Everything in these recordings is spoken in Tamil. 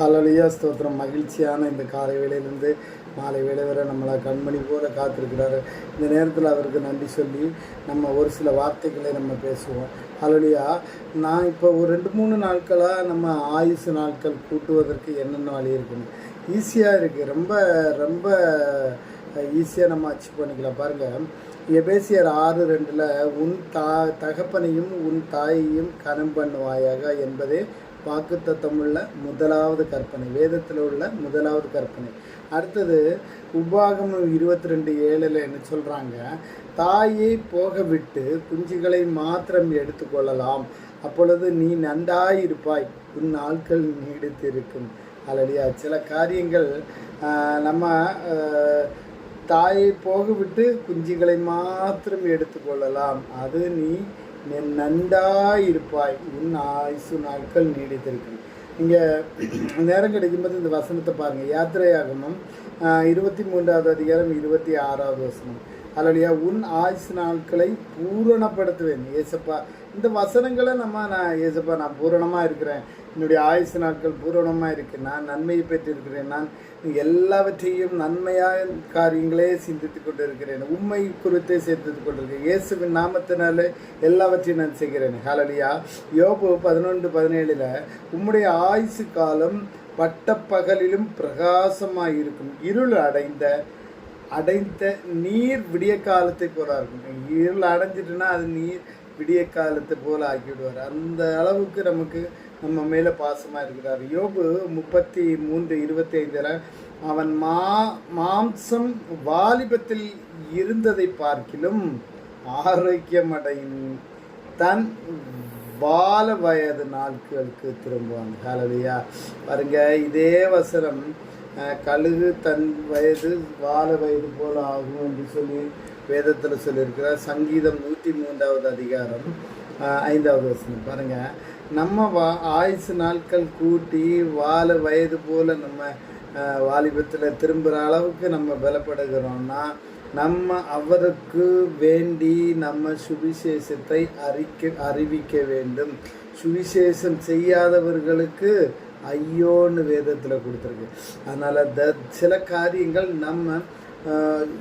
ஹலலியா ஸ்தோத்திரம். மகிழ்ச்சியான இந்த காலை வேலையிலேருந்து மாலை வேலை வரை நம்மளை கண்மணி போல காத்திருக்கிறாரு. இந்த நேரத்தில் அவருக்கு நன்றி சொல்லி நம்ம ஒரு சில வார்த்தைகளை நம்ம பேசுவோம். ஹலலியா நான் இப்போ ஒரு ரெண்டு மூணு நாட்களாக நம்ம ஆயுசு நாட்கள் கூட்டுவதற்கு என்னென்ன வழி இருக்குன்னு. ஈஸியாக இருக்குது ரொம்ப ரொம்ப ஈஸியாக நம்ம அச்சீவ் பண்ணிக்கலாம். பாருங்கள் எபேசியர் ஆறு ரெண்டில் உன் தா தகப்பனையும் உன் தாயையும் கனம் பண்ணுவாயாக என்பதே வாக்குத்தத்தமுள்ள முதலாவது கற்பனை வேதத்தில் உள்ள முதலாவது கற்பனை. அடுத்தது உபாகமம் இருபத்தி ரெண்டு ஏழில் என்ன சொல்கிறாங்க தாயை போக விட்டு குஞ்சுகளை மாத்திரம் எடுத்துக்கொள்ளலாம் அப்பொழுது நீ நன்றாயிருப்பாய். உன் நாட்கள் நீடித்திருக்கும். அல்லடியா சில காரியங்கள் நம்ம தாயை போக விட்டு குஞ்சுகளை மாத்திரம் எடுத்துக்கொள்ளலாம் அது நீ நன்றாயிருப்பாய். உன் ஆயுசு நாட்கள் நீடித்திருக்கும். இங்கே நேரம் கிடைக்கும்போது இந்த வசனத்தை பாருங்கள் யாத்திரையாகமும் இருபத்தி மூன்றாவது அதிகாரம் இருபத்தி ஆறாவது வசனம். அல்லடியா உன் ஆயுசு நாட்களை பூரணப்படுத்துவேன் ஏசப்பா. இந்த வசனங்களை நம்ம நான் ஏசப்பா நான் பூரணமாக இருக்கிறேன். என்னுடைய ஆயுசு நாட்கள் பூரணமாக இருக்கு. நான் நன்மையை பெற்றிருக்கிறேன். நான் எல்லாவற்றையும் நன்மையாக காரியங்களே சிந்தித்து கொண்டு இருக்கிறேன் உண்மை குறித்தே சேர்த்து கொண்டிருக்கேன் இயேசுவின் நாமத்தினாலே எல்லாவற்றையும் நான் செய்கிறேன். ஹalleluya. யோபு பதினொன்று பதினேழில் உம்முடைய ஆயுசு காலம் பட்டப்பகலிலும் பிரகாசமாக இருக்கும் இருள் அடைந்த அடைந்த நீர் விடிய காலத்தை போல இருக்கும். இருள் அடைஞ்சிட்டுனா அது நீர் விடிய காலத்தை போல ஆக்கிவிடுவார். அந்த அளவுக்கு நமக்கு நம்ம மேலே பாசமாக இருக்கிறார். யோபு முப்பத்தி மூன்று இருபத்தி ஐந்தில் அவன் மா மாம்சம் வாலிபத்தில் இருந்ததை பார்க்கிலும் ஆரோக்கியமடையும். தன் பால வயது நாட்களுக்கு திரும்புவாங்க ஹalleluya பாருங்க இதே வசனம் கழுகு தன் வயது வால வயது போல ஆகும் என்று சொல்லி வேதத்தில் சொல்லியிருக்கிறார். சங்கீதம் நூற்றி மூன்றாவது அதிகாரம் ஐந்தாவது வசனம். பாருங்கள் நம்ம வா ஆயுசு நாட்கள் கூட்டி வால வயது போல் நம்ம வாலிபத்தில் திரும்புகிற அளவுக்கு நம்ம பலப்படுகிறோம்னா நம்ம அவருக்கு வேண்டி நம்ம சுவிசேஷத்தை அறிக்க அறிவிக்க வேண்டும். சுவிசேஷம் செய்யாதவர்களுக்கு ஐயோன்னு வேதத்தில் கொடுத்துருக்கு. அதனால் த சில காரியங்கள் நம்ம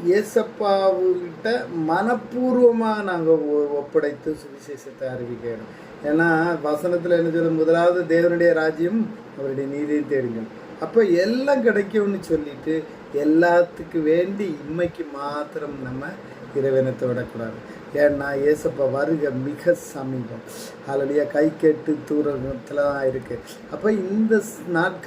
இயேசப்பாவுக்கிட்ட மனப்பூர்வமாக நாங்கள் ஒப்படைத்து சுவிசேஷத்தை அறிவிக்கணும். ஏன்னா வசனத்தில் என்ன சொல்லும் முதலாவது தேவனுடைய ராஜ்யம் அவருடைய நீதியை தேடுங்கள். அப்போ எல்லாம் கிடைக்கும்னு சொல்லிட்டு எல்லாத்துக்கு வேண்டி இம்மைக்கு மாத்திரம் நம்ம இறைவனத்தை விடக்கூடாது. ஏன்னா ஏசப்பா வருக மிக சமீபம். அதில் கை கேட்டு தூரத்தில் தான் இருக்குது அப்போ இந்த நாட்கள்